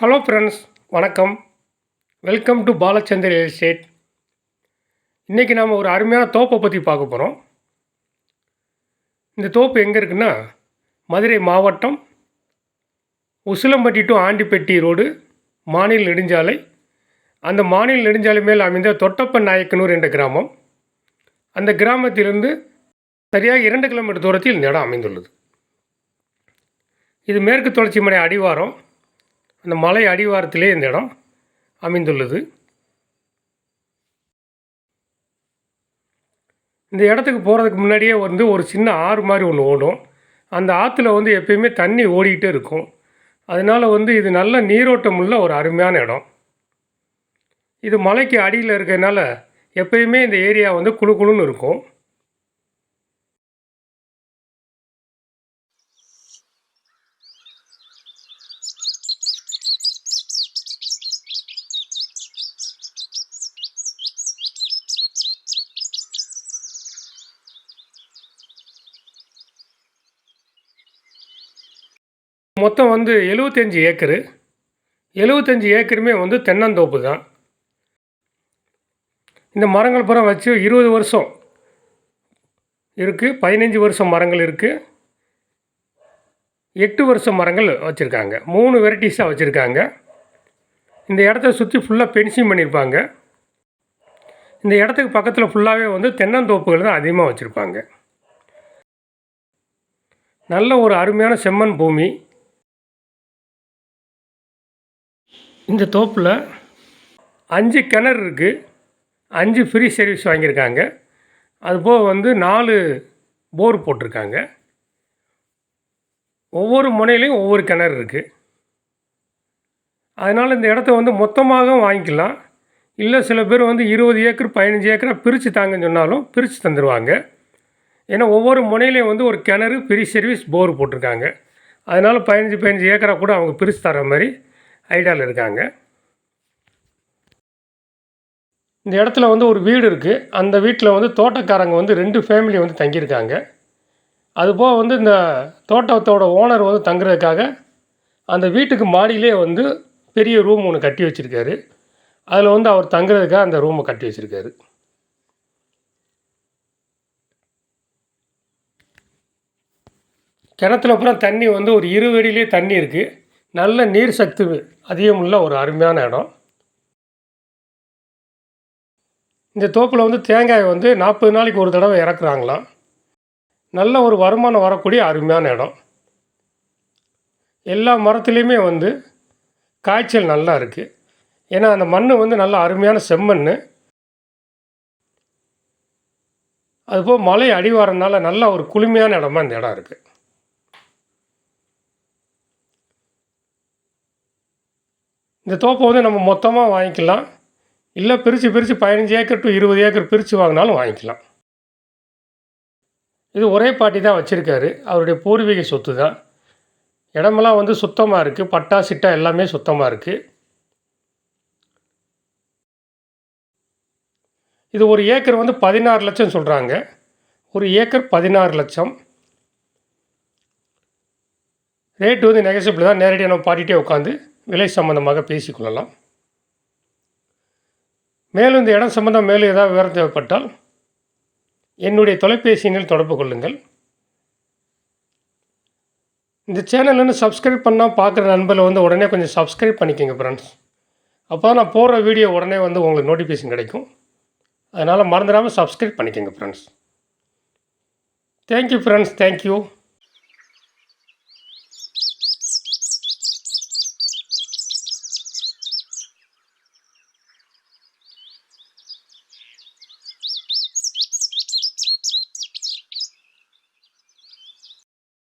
Hello friends வணக்கம். Welcome to Balachander real estate இன்றைக்கி நாம் ஒரு அருமையான தோப்பை பற்றி பார்க்க போகிறோம் இந்த தோப்பு எங்கே இருக்குன்னா மதுரை மாவட்டம் உசிலம்பட்டி டு ஆண்டிப்பட்டி ரோடு மாநில நெடுஞ்சாலை. அந்த மாநில நெடுஞ்சாலை மேல் அமைந்த தொட்டப்பன் நாயக்கனூர் என்ற கிராமம். அந்த கிராமத்திலிருந்து சரியாக இரண்டு கிலோமீட்டர் தூரத்தில் இந்த இடம் அமைந்துள்ளது. இது மேற்கு தொடர்ச்சி மலை அடிவாரம். அந்த மலை அடிவாரத்திலே இந்த இடம் அமைந்துள்ளது. இந்த இடத்துக்கு போகிறதுக்கு முன்னாடியே வந்து ஒரு சின்ன ஆறு மாதிரி ஒன்று ஓடும். அந்த ஆற்றுல வந்து எப்பயுமே தண்ணி ஓடிக்கிட்டே இருக்கும். அதனால் வந்து இது நல்ல நீரோட்டம் உள்ள ஒரு அருமையான இடம். இது மலைக்கு அடியில் இருக்கிறதுனால எப்பயுமே இந்த ஏரியா வந்து குளு குளுன்னு இருக்கும். மொத்தம் வந்து எழுபத்தஞ்சி ஏக்கரு. எழுபத்தஞ்சி ஏக்கருமே வந்து தென்னந்தோப்பு தான். இந்த மரங்கள் பூரா வச்சு இருபது வருஷம் இருக்குது பதினஞ்சு வருஷம் மரங்கள் இருக்குது எட்டு வருஷம் மரங்கள் வச்சுருக்காங்க. மூணு வெரைட்டிஸாக வச்சுருக்காங்க. இந்த இடத்த சுற்றி ஃபுல்லாக பென்சிங் பண்ணியிருப்பாங்க இந்த இடத்துக்கு பக்கத்தில் ஃபுல்லாகவே வந்து தென்னந்தோப்புகள் தான் அதிகமாக வச்சுருப்பாங்க. நல்ல ஒரு அருமையான செம்மண் பூமி. இந்த தோப்பில் அஞ்சு கிணறு இருக்குது அஞ்சு ஃப்ரீ சர்வீஸ் வாங்கியிருக்காங்க. அதுபோக வந்து நாலு போர் போட்டிருக்காங்க. ஒவ்வொரு முனையிலையும் ஒவ்வொரு கிணறு இருக்குது அதனால் இந்த இடத்த வந்து மொத்தமாகவும் வாங்கிக்கலாம். இல்லை சில பேர் வந்து இருபது ஏக்கர் பதினஞ்சு ஏக்கராக பிரித்து தாங்கன்னு சொன்னாலும் பிரித்து தந்துடுவாங்க ஏன்னா ஒவ்வொரு முனையிலையும் வந்து ஒரு கிணறு ஃப்ரீ சர்வீஸ் போர் போட்டிருக்காங்க. அதனால் பதினஞ்சு பதினஞ்சு ஏக்கராக கூட அவங்க பிரித்து தர மாதிரி ஐடியாவில் இருக்காங்க. இந்த இடத்துல வந்து ஒரு வீடு இருக்குது அந்த வீட்டில் வந்து தோட்டக்காரங்க வந்து ரெண்டு ஃபேமிலி வந்து தங்கியிருக்காங்க. அதுபோக வந்து இந்த தோட்டத்தோட ஓனர் வந்து தங்குறதுக்காக அந்த வீட்டுக்கு மாடியிலே வந்து பெரிய ரூம் ஒன்று கட்டி வச்சுருக்காரு. அதில் வந்து அவர் தங்குறதுக்காக அந்த ரூமை கட்டி வச்சுருக்காரு. கிணத்துல அப்புறம் தண்ணி வந்து ஒரு இருவடியிலே தண்ணி இருக்குது நல்ல நீர் சக்தி அதிகமுள்ள ஒரு அருமையான இடம். இந்த தோப்பில் வந்து தேங்காய் வந்து நாற்பது நாளைக்கு ஒரு தடவை இறக்குறாங்களாம். நல்ல ஒரு வருமானம் வரக்கூடிய அருமையான இடம். எல்லா மரத்துலேயுமே வந்து காய்ச்சல் நல்லா இருக்குது ஏன்னா அந்த மண் வந்து நல்ல அருமையான செம்மண் அதுபோல் மலை அடிவாரனால நல்ல ஒரு குளுமையான இடமா இந்த இடம் இருக்குது இந்த தோப்பை வந்து நம்ம மொத்தமாக வாங்கிக்கலாம். இல்லை பிரித்து பிரித்து பதினஞ்சு ஏக்கர் டு இருபது ஏக்கர் பிரித்து வாங்கினாலும் வாங்கிக்கலாம். இது ஒரே பாட்டி தான் வச்சுருக்காரு. அவருடைய பூர்வீக சொத்து தான். இடமெல்லாம் வந்து சுத்தமாக இருக்குது பட்டா சிட்டா எல்லாமே சுத்தமாக இருக்குது இது ஒரு ஏக்கர் வந்து பதினாறு லட்சம் சொல்கிறாங்க ஒரு ஏக்கர் பதினாறு லட்சம். ரேட்டு வந்து நெகசிபிள் தான். நேரடியாக நம்ம பாட்டிகிட்டே உட்காந்து விலை சம்பந்தமாக பேசிக்கொள்ளலாம். மேலும் இந்த இடம் சம்பந்தம் மேலும் ஏதாவது விவரம் தேவைப்பட்டால் என்னுடைய தொலைபேசி தொடர்பு கொள்ளுங்கள். இந்த சேனல் வந்து சப்ஸ்கிரைப் பண்ணால் பார்க்குற நண்பர்கள் வந்து உடனே கொஞ்சம் சப்ஸ்கிரைப் பண்ணிக்கோங்க ஃப்ரெண்ட்ஸ் அப்போ நான் போடுற வீடியோ உடனே வந்து உங்களுக்கு நோட்டிஃபிகேஷன் கிடைக்கும். அதனால் மறந்துடாமல் சப்ஸ்கிரைப் பண்ணிக்கோங்க ஃப்ரெண்ட்ஸ் தேங்க்யூ ஃப்ரெண்ட்ஸ் தேங்க்யூ